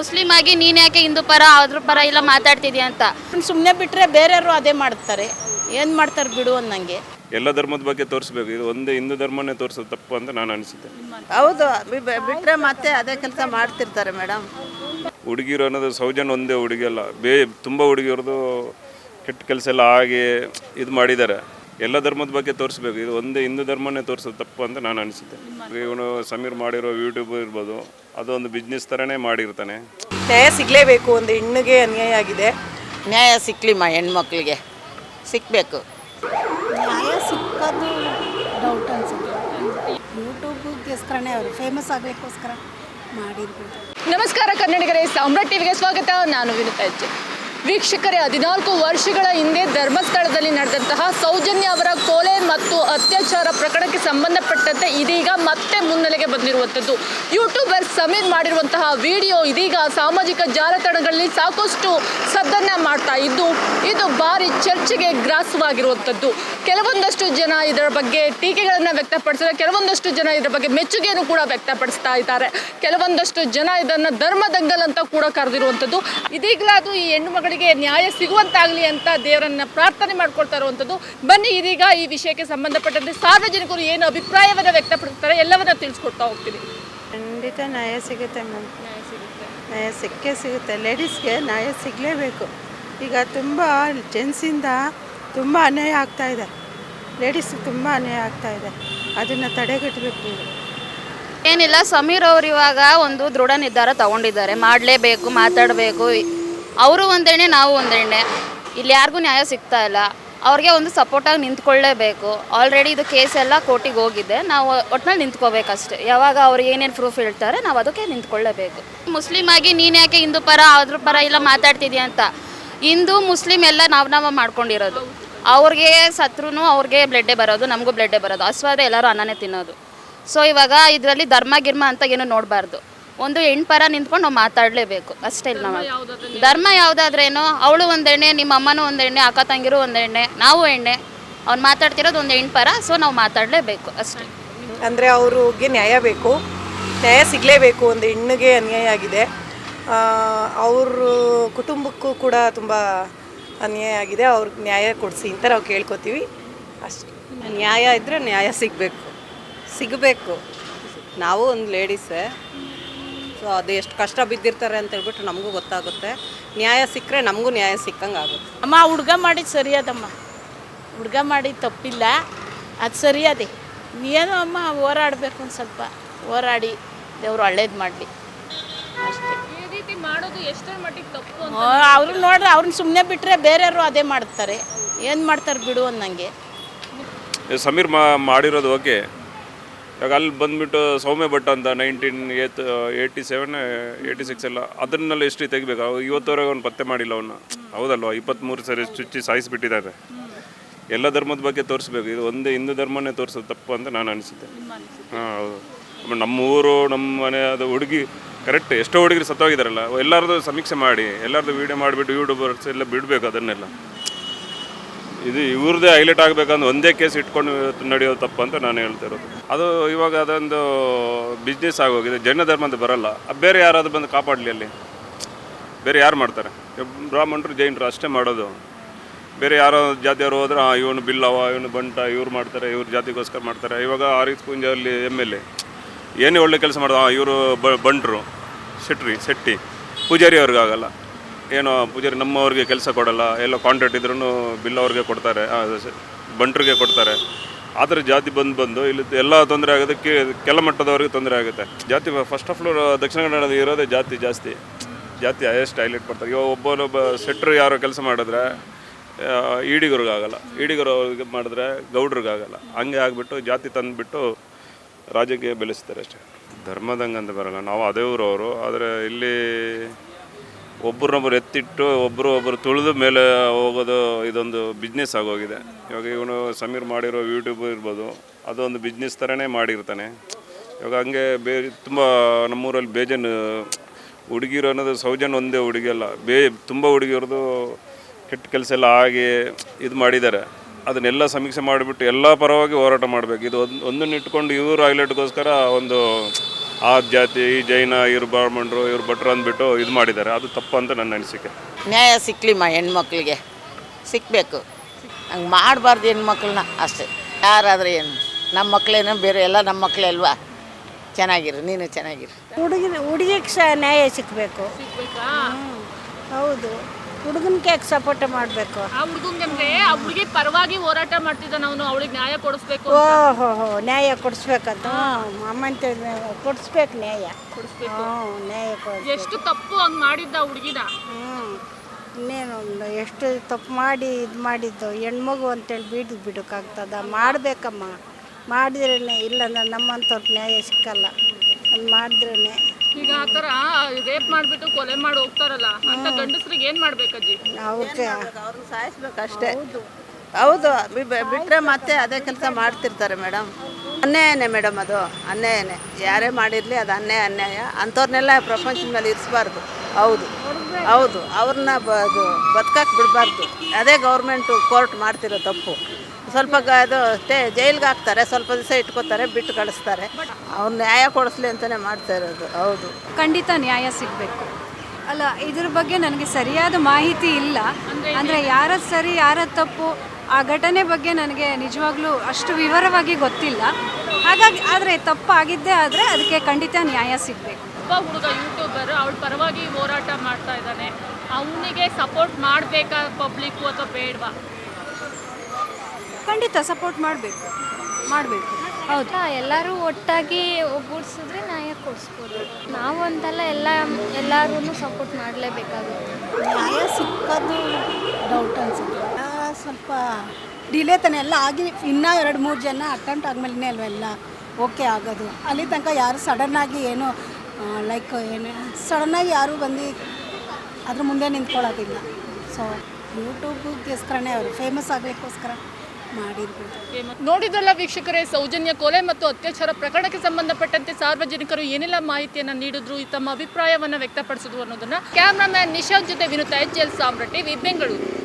Muslim ಆಗಿ ನೀನ್ ಯಾಕೆ ಹಿಂದೂ ಪರ ಅದ್ರ ಪರ ಇಲ್ಲ ಮಾತಾಡ್ತಿದ್ಯಾ ಅಂತ. ಸುಮ್ಮನೆ ಬಿಟ್ಟರೆ ಬೇರೆಯವರು ಅದೇ ಮಾಡ್ತಾರೆ. ಏನು ಮಾಡ್ತಾರೆ ಬಿಡು ಅನ್ನಂಗೆ. ಎಲ್ಲ ಧರ್ಮದ ಬಗ್ಗೆ ತೋರಿಸ್ಬೇಕು. ಇದು ಒಂದೇ ಹಿಂದೂ ಧರ್ಮನೇ ತೋರಿಸೋದು ತಪ್ಪು ಅಂತ ನಾನು ಅನಿಸುತ್ತೆ ಹೌದು ಬಿಟ್ರೆ ಮತ್ತೆ ಅದೇ ಕೆಲಸ ಮಾಡ್ತಿರ್ತಾರೆ ಮೇಡಮ್. ಹುಡುಗಿರು ಅನ್ನೋದು ಸೌಜನ್ಯ ಒಂದೇ ಹುಡುಗಿ ಅಲ್ಲ. ಬೇ ತುಂಬ ಹುಡುಗಿಯವ್ರದ್ದು ಕೆಟ್ಟ ಕೆಲಸ ಎಲ್ಲ ಆಗಿ ಇದು ಮಾಡಿದ್ದಾರೆ. ಎಲ್ಲ ಧರ್ಮದ ಬಗ್ಗೆ ತೋರಿಸ್ಬೇಕು. ಇದು ಒಂದೇ ಹಿಂದೂ ಧರ್ಮನೇ ತೋರಿಸೋದು ತಪ್ಪು ಅಂತ ನಾನು ಅನಿಸುತ್ತೆ. ಇವನು ಸಮೀರ್ ಮಾಡಿರೋ ಯೂಟ್ಯೂಬ್ ಇರ್ಬೋದು ಅದೊಂದು ಬಿಸ್ನೆಸ್ ಥರನೇ ಮಾಡಿರ್ತಾನೆ. ನ್ಯಾಯ ಸಿಗಲೇಬೇಕು ಒಂದು ಹೆಣ್ಣಿಗೆ ಅನ್ಯಾಯ ಆಗಿದೆ. ನ್ಯಾಯ ಸಿಕ್ಲಿ ಮಾ ಹೆಣ್ಮಕ್ಳಿಗೆ. ಸಿಕ್ಕಬೇಕು ನ್ಯಾಯ ಸಿಕ್ಕೋದು ಡೌಟ್ ಅನ್ಸುತ್ತೆ. ಯೂಟ್ಯೂಬ್ಗೋಸ್ಕರನೇ ಅವರು. ಫೇಮಸ್ ಆಗಲಿಕ್ಕೋಸ್ಕರ ಮಾಡಿರ್ಬೋದು. ನಮಸ್ಕಾರ ಕನ್ನಡಿಗರೇ ಸಾಮ್ರಾಟ್ ಟಿವಿಗೆ ಸ್ವಾಗತ. ನಾನು ವಿನುತಾ ಹೆಜ್ಜೆ. ವೀಕ್ಷಕರೇ, ಹದಿನಾಲ್ಕು ವರ್ಷಗಳ ಹಿಂದೆ ಧರ್ಮಸ್ಥಳದಲ್ಲಿ ನಡೆದಂತಹ ಸೌಜನ್ಯ ಅವರ ಕೊಲೆ ಮತ್ತು ಅತ್ಯಾಚಾರ ಪ್ರಕರಣಕ್ಕೆ ಸಂಬಂಧಪಟ್ಟಂತೆ ಇದೀಗ ಮತ್ತೆ ಮುನ್ನೆಲೆಗೆ ಬಂದಿರುವಂಥದ್ದು. ಯೂಟ್ಯೂಬರ್ ಸಮೀರ್ ಮಾಡಿರುವಂತಹ ವಿಡಿಯೋ ಇದೀಗ ಸಾಮಾಜಿಕ ಜಾಲತಾಣಗಳಲ್ಲಿ ಸಾಕಷ್ಟು ಸದ್ದನ್ನ ಮಾಡ್ತಾ ಇದ್ದು, ಇದು ಭಾರಿ ಚರ್ಚೆಗೆ ಗ್ರಾಸವಾಗಿರುವಂಥದ್ದು. ಕೆಲವೊಂದಷ್ಟು ಜನ ಇದರ ಬಗ್ಗೆ ಟೀಕೆಗಳನ್ನು ವ್ಯಕ್ತಪಡಿಸಿದರೆ ಕೆಲವೊಂದಷ್ಟು ಜನ ಇದರ ಬಗ್ಗೆ ಮೆಚ್ಚುಗೆಯನ್ನು ಕೂಡ ವ್ಯಕ್ತಪಡಿಸ್ತಾ ಇದ್ದಾರೆ. ಕೆಲವೊಂದಷ್ಟು ಜನ ಇದನ್ನ ಧರ್ಮದಂಗಲ್ ಅಂತ ಕೂಡ ಕರೆದಿರುವಂಥದ್ದು. ಇದೀಗಲಾದು ಈ ಹೆಣ್ಣು ಮಗಳಿಗೆ ನ್ಯಾಯ ಸಿಗುವಂತಾಗಲಿ ಅಂತ ದೇವರನ್ನ ಪ್ರಾರ್ಥನೆ ಮಾಡ್ಕೊಳ್ತಾ ಇರುವಂಥದ್ದು. ಬನ್ನಿ ಇದೀಗ ಈ ವಿಷಯಕ್ಕೆ ಸಂಬಂಧಪಟ್ಟಂತೆ ಸಾರ್ವಜನಿಕರು ಏನು ಅಭಿಪ್ರಾಯವನ್ನು ವ್ಯಕ್ತಪಡಿಸ್ತಾರೆ ಎಲ್ಲವನ್ನ ತಿಳಿಸ್ಕೊಡ್ತಾ ಹೋಗ್ತೀವಿ. ಖಂಡಿತ ನ್ಯಾಯ ಸಿಗುತ್ತೆ ಮ್ಯಾಮ್. ನ್ಯಾಯ ಸಿಕ್ಕೇ ಸಿಗುತ್ತೆ. ಲೇಡೀಸ್ಗೆ ನ್ಯಾಯ ಸಿಗಲೇಬೇಕು. ಈಗ ತುಂಬ ಜೆಂಟ್ಸಿಂದ ತುಂಬ ಅನ್ಯಾಯ ಆಗ್ತಾ ಇದೆ. ಲೇಡೀಸ್ಗೆ ತುಂಬ ಅನ್ಯಾಯ ಆಗ್ತಾ ಇದೆ. ಅದನ್ನು ತಡೆಗಟ್ಟಬೇಕು ನೀವು. ಏನಿಲ್ಲ ಸಮೀರ್ ಅವರು ಇವಾಗ ಒಂದು ದೃಢ ನಿರ್ಧಾರ ತಗೊಂಡಿದ್ದಾರೆ. ಮಾಡಲೇಬೇಕು ಮಾತಾಡಬೇಕು. ಅವರು ಒಂದೆಣ್ಣೆ ನಾವು ಒಂದೆಣ್ಣೆ ಇಲ್ಲಿ ಯಾರಿಗೂ ನ್ಯಾಯ ಸಿಗ್ತಾ ಇಲ್ಲ. ಅವ್ರಿಗೆ ಒಂದು ಸಪೋರ್ಟಾಗಿ ನಿಂತ್ಕೊಳ್ಳೇಬೇಕು. ಆಲ್ರೆಡಿ ಇದು ಕೇಸ್ ಎಲ್ಲ ಕೋರ್ಟಿಗೆ ಹೋಗಿದೆ. ನಾವು ಒಟ್ನಲ್ಲಿ ನಿಂತ್ಕೋಬೇಕಷ್ಟೇ. ಯಾವಾಗ ಅವ್ರು ಏನೇನು ಪ್ರೂಫ್ ಹೇಳ್ತಾರೆ, ನಾವು ಅದಕ್ಕೆ ನಿಂತ್ಕೊಳ್ಳೇಬೇಕು. ಮುಸ್ಲಿಮ್ ಆಗಿ ನೀನು ಯಾಕೆ ಹಿಂದೂ ಪರ ಅದ್ರ ಪರ ಇಲ್ಲ ಮಾತಾಡ್ತಿದ್ಯಾ ಅಂತ? ಹಿಂದೂ ಮುಸ್ಲಿಮ್ ಎಲ್ಲ ನಾವು ನಾವು ಮಾಡ್ಕೊಂಡಿರೋದು. ಅವ್ರಿಗೆ ಸತ್ರು ಅವ್ರಿಗೆ ಬ್ಲಡ್ಡೆ ಬರೋದು, ನಮಗೂ ಬ್ಲಡ್ಡೆ ಬರೋದು. ಅಸ್ವಾದ ಎಲ್ಲರೂ ಅನ್ನನೇ ತಿನ್ನೋದು. ಸೊ ಇವಾಗ ಇದರಲ್ಲಿ ಧರ್ಮ, ಗಿರ್ಮ ಅಂತ ಏನು ನೋಡಬಾರ್ದು. ಒಂದು ಹೆಣ್ಣು ಪರ ನಿಂತ್ಕೊಂಡು ನಾವು ಮಾತಾಡಲೇಬೇಕು. ಅಷ್ಟೇ ಇಲ್ಲ ನಾವು ಧರ್ಮ ಯಾವುದಾದ್ರೇನು? ಅವಳು ಒಂದೆಣ್ಣೆ ನಿಮ್ಮ ಅಮ್ಮನೂ ಒಂದೆಣ್ಣೆ ಅಕ್ಕ ತಂಗಿರು ಒಂದೆಣ್ಣೆ ನಾವು ಎಣ್ಣೆ ಅವ್ನು ಮಾತಾಡ್ತಿರೋದು ಒಂದು ಹೆಣ್ಣು ಪರ ಸೊ ನಾವು ಮಾತಾಡಲೇಬೇಕು ಅಷ್ಟೇ. ಅಂದರೆ ಅವ್ರಿಗೆ ನ್ಯಾಯ ಬೇಕು. ನ್ಯಾಯ ಸಿಗಲೇಬೇಕು ಒಂದು ಹೆಣ್ಣಿಗೆ ಅನ್ಯಾಯ ಆಗಿದೆ. ಅವ್ರ ಕುಟುಂಬಕ್ಕೂ ಕೂಡ ತುಂಬ ಅನ್ಯಾಯ ಆಗಿದೆ. ಅವ್ರಿಗೆ ನ್ಯಾಯ ಕೊಡಿಸಿ ಅಂತ ನಾವು ಕೇಳ್ಕೊತೀವಿ. ಅಷ್ಟೇ. ನ್ಯಾಯ ಇದ್ದರೆ ನ್ಯಾಯ ಸಿಗಬೇಕು. ಸಿಗಬೇಕು. ನಾವು ಒಂದು ಲೇಡೀಸೇ. ಸೊ ಅದು ಎಷ್ಟು ಕಷ್ಟ ಬಿದ್ದಿರ್ತಾರೆ ಅಂತ ಹೇಳ್ಬಿಟ್ಟು ನಮಗೂ ಗೊತ್ತಾಗುತ್ತೆ. ನ್ಯಾಯ ಸಿಕ್ಕರೆ ನಮಗೂ ನ್ಯಾಯ ಸಿಕ್ಕಂಗೆ ಆಗುತ್ತೆ ಅಮ್ಮ ಹುಡ್ಗ ಮಾಡಿದ್ದು ಸರಿಯಾದಮ್ಮ. ಹುಡ್ಗ ಮಾಡಿದ್ದು ತಪ್ಪಿಲ್ಲ. ಅದು ಸರಿಯಾದೆ. ನೀನು ಅಮ್ಮ ಹೋರಾಡಬೇಕು ಒಂದು ಸ್ವಲ್ಪ. ಹೋರಾಡಿ ದೇವರು ಒಳ್ಳೇದು ಮಾಡಲಿ. ಅಷ್ಟೇ. ಈ ರೀತಿ ಮಾಡೋದು ಎಷ್ಟರ ಮಟ್ಟಿಗೆ ತಪ್ಪು ಅವ್ರು ನೋಡ್ರೆ ಅವ್ರನ್ನ ಸುಮ್ಮನೆ ಬಿಟ್ಟರೆ ಬೇರೆಯವರು ಅದೇ ಮಾಡ್ತಾರೆ. ಏನು ಮಾಡ್ತಾರೆ ಬಿಡು ಅನ್ನಂಗೆ. ಸಮೀರ್ ಮಾ ಮಾಡಿರೋದು ಓಕೆ. ಇವಾಗ ಅಲ್ಲಿ ಬಂದ್ಬಿಟ್ಟು ಸೌಮ್ಯ ಭಟ್ ಅಂತ nineteen eight eighty seven eighty six ಎಲ್ಲ ಅದನ್ನೆಲ್ಲ ಹಿಸ್ಟ್ರಿ ತೆಗಿಬೇಕು? ಅವ್ರು ಇವತ್ತವರೆಗೆ ಅವ್ನು ಪತ್ತೆ ಮಾಡಿಲ್ಲ ಅವನ್ನ ಹೌದಲ್ವಾ? ಇಪ್ಪತ್ತ್ಮೂರು ಸರಿ ಚುಚ್ಚಿ ಸಾಯಿಸಿಬಿಟ್ಟಿದ್ದಾರೆ. ಎಲ್ಲ ಧರ್ಮದ ಬಗ್ಗೆ ತೋರಿಸ್ಬೇಕು. ಇದು ಒಂದೇ ಹಿಂದೂ ಧರ್ಮನೇ ತೋರಿಸೋದು ತಪ್ಪು ಅಂತ ನಾನು ಅನಿಸುತ್ತೆ. ಹಾಂ ಹೌದು. ನಮ್ಮ ಊರು ನಮ್ಮ ಮನೆ ಅದು ಹುಡುಗಿ ಕರೆಕ್ಟ್ ಎಷ್ಟೋ ಹುಡುಗರು ಸತ್ತೋಗಿದಾರಲ್ಲ ಎಲ್ಲರದು ಸಮೀಕ್ಷೆ ಮಾಡಿ ಎಲ್ಲರದು ವೀಡಿಯೋ ಮಾಡಿಬಿಟ್ಟು ಯೂಟ್ಯೂಬರ್ಸ್ ಎಲ್ಲ ಬಿಡಬೇಕು ಅದನ್ನೆಲ್ಲ. ಇದು ಇವ್ರದ್ದೇ ಹೈಲೈಟ್ ಆಗಬೇಕಂದ್ರೆ ಒಂದೇ ಕೇಸ್ ಇಟ್ಕೊಂಡು ನಡೆಯೋದು ತಪ್ಪು ಅಂತ ನಾನು ಹೇಳ್ತಾ ಇರೋದು. ಅದು ಇವಾಗ ಅದೊಂದು ಬಿಸ್ನೆಸ್ ಆಗೋಗಿದೆ ಜೈನ ಧರ್ಮ ಅಂತ ಬರಲ್ಲ. ಬೇರೆ ಯಾರಾದರೂ ಬಂದು ಕಾಪಾಡಲಿ ಅಲ್ಲಿ. ಬೇರೆ ಯಾರು ಮಾಡ್ತಾರೆ? ಬ್ರಾಹ್ಮಣರು, ಜೈನರು ಅಷ್ಟೇ ಮಾಡೋದು. ಬೇರೆ ಯಾರೋ ಜಾತಿಯವರು ಹೋದ್ರೆ ಇವನು ಬಿಲ್ಲವ, ಇವನು ಬಂಟ, ಇವ್ರು ಮಾಡ್ತಾರೆ, ಇವ್ರ ಜಾತಿಗೋಸ್ಕರ ಮಾಡ್ತಾರೆ. ಇವಾಗ ಆರಿತ್ ಕುಂಜಲ್ಲಿ ಎಂ ಎಲ್ ಎ. ಏನೇ ಒಳ್ಳೆ ಕೆಲಸ ಮಾಡೋದು ಇವರು ಬಂಟರು, ಶೆಟ್ರಿ, ಶೆಟ್ಟಿ, ಪೂಜಾರಿ ಅವ್ರಿಗಾಗಲ್ಲ. ಏನೋ ಪೂಜಾರಿ ನಮ್ಮವ್ರಿಗೆ ಕೆಲಸ ಕೊಡಲ್ಲ, ಎಲ್ಲ ಕಾಂಟ್ರಾಕ್ಟ್ ಇದ್ರೂ ಬಿಲ್ ಅವ್ರಿಗೆ ಕೊಡ್ತಾರೆ ಬಂಟ್ರಿಗೆ ಕೊಡ್ತಾರೆ. ಆ ಜಾತಿ ಬಂದು ಬಂದು ಇಲ್ಲಿ ಎಲ್ಲ ತೊಂದರೆ ಆಗುತ್ತೆ ಕೆಲ ಮಟ್ಟದವ್ರಿಗೆ ತೊಂದರೆ ಆಗುತ್ತೆ. ಜಾತಿ ಫಸ್ಟ್ ಆಫ್ ಆಲ್ ದಕ್ಷಿಣ ಕನ್ನಡದ ಇರೋದೇ ಜಾತಿ ಜಾಸ್ತಿ. ಜಾತಿ ಹೈಯೆಸ್ಟ್ ಹೈಲೈಟ್ ಮಾಡ್ತಾರೆ ಇವಾಗ ಒಬ್ಬನೊಬ್ಬ ಸೆಟ್ರು ಯಾರೋ ಕೆಲಸ ಮಾಡಿದ್ರೆ ಈಡಿಗರಿಗಾಗಲ್ಲ ಈಡಿಗರು ಅವ್ರಿಗೆ ಮಾಡಿದ್ರೆ ಗೌಡ್ರಿಗಾಗಲ್ಲ ಹಂಗೆ ಆಗಿಬಿಟ್ಟು ಜಾತಿ ತಂದುಬಿಟ್ಟು ರಾಜಕೀಯ ಬೆಳೆಸ್ತಾರೆ ಅಷ್ಟೇ. ಧರ್ಮದಂಗೆ ಅಂತ ಬರಲ್ಲ. ನಾವು ಅದೇ ಊರವರು ಆದರೆ ಇಲ್ಲಿ ಒಬ್ಬರನ್ನೊಬ್ಬರು ಎತ್ತಿಟ್ಟು ಒಬ್ಬರು ಒಬ್ಬರು ತುಳಿದು ಮೇಲೆ ಹೋಗೋದು ಇದೊಂದು ಬಿಸ್ನೆಸ್ ಆಗೋಗಿದೆ. ಇವಾಗ ಇವನು ಸಮೀರ್ ಮಾಡಿರೋ ಯೂಟ್ಯೂಬ್ ಇರ್ಬೋದು, ಅದೊಂದು ಬಿಸ್ನೆಸ್ ಥರನೇ ಮಾಡಿರ್ತಾನೆ. ಇವಾಗ ಹಂಗೆ ಬೇ, ತುಂಬ ನಮ್ಮೂರಲ್ಲಿ ಬೇಜನ್, ಹುಡುಗಿರು ಅನ್ನೋದು ಸೌಜನ್ ಒಂದೇ ಹುಡುಗಿ ಅಲ್ಲ, ಬೇ, ತುಂಬ ಹುಡುಗಿಯವ್ರದ್ದು ಕೆಟ್ಟ ಕೆಲಸ ಎಲ್ಲ ಆಗಿ ಇದು ಮಾಡಿದ್ದಾರೆ. ಅದನ್ನೆಲ್ಲ ಸಮೀಕ್ಷೆ ಮಾಡಿಬಿಟ್ಟು ಎಲ್ಲ ಪರವಾಗಿ ಹೋರಾಟ ಮಾಡಬೇಕು. ಇದು ಒಂದು, ಒಂದನ್ನು ಇಟ್ಕೊಂಡು ಇವರು ಹೈಲೈಟ್ಗೋಸ್ಕರ ಒಂದು ಆ ಜಾತಿ ಈ ಜೈನ ಇವ್ರು ಬ್ರಾಹ್ಮಣರು ಇವ್ರು ಭಟ್ರು ಅಂದ್ಬಿಟ್ಟು ಇದು ಮಾಡಿದ್ದಾರೆ. ಅದು ತಪ್ಪು ಅಂತ ನನ್ನ ಅನಿಸಿಕೆ. ನ್ಯಾಯ ಸಿಕ್ಕಲಿಮ್ಮ ಹೆಣ್ಮಕ್ಳಿಗೆ. ಸಿಕ್ಕಬೇಕು ಹಂಗೆ ಮಾಡಬಾರ್ದು ಹೆಣ್ಮಕ್ಳನ್ನ ಅಷ್ಟೇ. ಯಾರಾದರೂ ಏನು? ನಮ್ಮ ಮಕ್ಕಳೇನೋ ಬೇರೆ ಎಲ್ಲ ನಮ್ಮ ಮಕ್ಕಳೇ ಅಲ್ವಾ? ಚೆನ್ನಾಗಿರು ನೀನು ಚೆನ್ನಾಗಿರು. ಹುಡುಗಿ ಹುಡುಗಿಗೆ ಸಹ ನ್ಯಾಯ ಸಿಕ್ಕಬೇಕು ಹೌದು. ಹುಡುಗನ್ಗೆ ಯಾಕೆ ಸಪೋರ್ಟ್ ಮಾಡಬೇಕು? ಆ ಹುಡುಗಂಗೆ ಆ ಹುಡುಗಿ ಪರವಾಗಿ ಹೋರಾಟ ಮಾಡ್ತಿದ್ದಾನೆ ಅವನು ಅವಳಿಗೆ ನ್ಯಾಯ ಕೊಡಿಸ್ಬೇಕು ಓಹೋ ಹೋ ನ್ಯಾಯ ಕೊಡಿಸ್ಬೇಕಂತ. ಅಮ್ಮಂತ ಕೊಡಿಸ್ಬೇಕು ನ್ಯಾಯ. ಕೊಡಿಸ್ಬೇಕು. ಹ್ಞೂ ನ್ಯಾಯ ಕೊಡಿಸ್ಬೇಕು. ಎಷ್ಟು ತಪ್ಪು ಹಂಗ್ ಮಾಡಿದ್ದ ಹುಡುಗಿನ? ಹ್ಞೂ ಇನ್ನೇನು ಒಂದು ಎಷ್ಟು ತಪ್ಪು ಮಾಡಿ ಇದು ಮಾಡಿದ್ದು ಹೆಣ್ಮಗು ಅಂತೇಳಿ ಬಿಡು ಬಿಡೋಕ್ಕಾಗ್ತದ ಮಾಡಬೇಕಮ್ಮ. ಮಾಡಿದ್ರೇ ಇಲ್ಲ ಅಂದ್ರೆ ನಮ್ಮಂಥವ್ರಿಗೆ ನ್ಯಾಯ ಸಿಕ್ಕಲ್ಲ. ಅದು ಮಾಡಿದ್ರೇ ಈಗ ಆತರ ರೇಪ್ ಮಾಡ್ಬಿಟ್ಟು ಕೊಲೆ ಮಾಡಿ ಹೋಗ್ತಾರಲ್ಲ ಅಂತ ಗಂಡಸ್ರಿಗೆ ಏನ್ ಮಾಡ್ಬೇಕಜ್ಜಿ ಅವ್ರಿಗೆ. ಅವ್ರನ್ನ ಸಾಯಿಸ್ಬೇಕು ಅಷ್ಟೇ. ಹೌದು. ಹೌದು. ಬಿಟ್ರೆ ಮತ್ತೆ ಅದೇ ಕೆಲಸ ಮಾಡ್ತಿರ್ತಾರೆ ಮೇಡಮ್. ಅನ್ಯಾಯನೇ ಮೇಡಮ್ ಅದು. ಅನ್ಯಾಯನೇ. ಯಾರೇ ಮಾಡಿರಲಿ ಅದು ಅನ್ಯಾಯ ಅನ್ಯಾಯ. ಅಂಥವ್ರನ್ನೆಲ್ಲ ಪ್ರಪಂಚದ ಮೇಲೆ ಇರಿಸ್ಬಾರ್ದು. ಹೌದು. ಹೌದು. ಅವ್ರನ್ನ ಅದು ಬದುಕಕ್ಕೆ ಬಿಡಬಾರ್ದು. ಅದೇ ಗೌರ್ಮೆಂಟು ಕೋರ್ಟ್ ಮಾಡ್ತಿರೋ ತಪ್ಪು. ಸ್ವಲ್ಪ ಗ ಅದು ಅಷ್ಟೇ ಜೈಲ್ಗೆ ಹಾಕ್ತಾರೆ ಸ್ವಲ್ಪ ದಿವಸ ಇಟ್ಕೋತಾರೆ ಬಿಟ್ಟು ಕಳಿಸ್ತಾರೆ. ಅವ್ರು ನ್ಯಾಯ ಕೊಡಿಸ್ಲಿ ಅಂತಲೇ ಮಾಡ್ತಾ ಇರೋದು ಹೌದು. ಖಂಡಿತ ನ್ಯಾಯ ಸಿಗಬೇಕು. ಅಲ್ಲ ಇದ್ರ ಬಗ್ಗೆ ನನಗೆ ಸರಿಯಾದ ಮಾಹಿತಿ ಇಲ್ಲ. ಅಂದರೆ ಯಾರದ್ದು ಸರಿ ಯಾರದ್ದು ತಪ್ಪು ಆ ಘಟನೆ ಬಗ್ಗೆ ನನಗೆ ನಿಜವಾಗ್ಲೂ ಅಷ್ಟು ವಿವರವಾಗಿ ಗೊತ್ತಿಲ್ಲ. ಹಾಗಾಗಿ ಆದರೆ ತಪ್ಪಾಗಿದ್ದೇ ಆದರೆ ಅದಕ್ಕೆ ಖಂಡಿತ ನ್ಯಾಯ ಸಿಗಬೇಕು. ಒಬ್ಬ ಹುಡುಗ ಯೂಟ್ಯೂಬರ್ ಅವಳ ಪರವಾಗಿ ಹೋರಾಟ ಮಾಡ್ತಾ ಇದ್ದಾನೆ. ಅವನಿಗೆ ಸಪೋರ್ಟ್ ಮಾಡಬೇಕಾ ಪಬ್ಲಿಕ್ ಅಥವಾ ಬೇಡವಾ? ಖಂಡಿತ ಸಪೋರ್ಟ್ ಮಾಡಬೇಕು. ಮಾಡಬೇಕು. ಹೌದಾ. ಎಲ್ಲರೂ ಒಟ್ಟಾಗಿ ಒಗ್ಗೂಡಿಸಿದ್ರೆ ನ್ಯಾಯ ಕೊಡಿಸ್ಬೋದು. ನಾವು ಅಂತಲ್ಲ ಎಲ್ಲ ಎಲ್ಲರೂ ಸಪೋರ್ಟ್ ಮಾಡಲೇಬೇಕಾಗುತ್ತೆ. ನ್ಯಾಯ ಸಿಕ್ಕೋದು ಡೌಟ್ ಅನ್ಸುತ್ತೆ. ಆ, ಸ್ವಲ್ಪ ಡಿಲೇ ತಾನೆ ಎಲ್ಲ ಆಗಿ ಇನ್ನೂ ಎರಡು ಮೂರು ಜನ ಅಟೆಂಪ್ಟ್ ಆದಮೇಲೆ ಅಲ್ವೆಲ್ಲ ಓಕೆ ಆಗೋದು. ಅಲ್ಲಿ ತನಕ ಯಾರು ಸಡನ್ನಾಗಿ ಏನು ಲೈಕ್ ಏನು ಸಡನ್ನಾಗಿ ಯಾರೂ ಬಂದು ಅದ್ರ ಮುಂದೆ ನಿಂತ್ಕೊಳ್ಳೋದಿಲ್ಲ. ಸೊ ಯೂಟ್ಯೂಬ್ಗೋಸ್ಕರನೇ ಅವರು ಫೇಮಸ್ ಆಗಲಿಕ್ಕೋಸ್ಕರ. ಮಾಡಿರ್ಬೋದು. ನೋಡಿದ್ರಲ್ಲ ವೀಕ್ಷಕರೇ, ಸೌಜನ್ಯ ಕೊಲೆ ಮತ್ತು ಅತ್ಯಾಚಾರ ಪ್ರಕರಣಕ್ಕೆ ಸಂಬಂಧಪಟ್ಟಂತೆ ಸಾರ್ವಜನಿಕರು ಏನೆಲ್ಲ ಮಾಹಿತಿಯನ್ನು ನೀಡಿದ್ರು ತಮ್ಮ ಅಭಿಪ್ರಾಯವನ್ನು ವ್ಯಕ್ತಪಡಿಸಿದ್ರು ಅನ್ನೋದನ್ನ ಕ್ಯಾಮ್ರಾಮ್ಯಾನ್ ನಿಶಾಂತ್ ಜೊತೆ ವಿನುತಾ, ಎಚ್ ಎಲ್ ಸಾಮ್ರಾಟಿ ಬೆಂಗಳೂರು.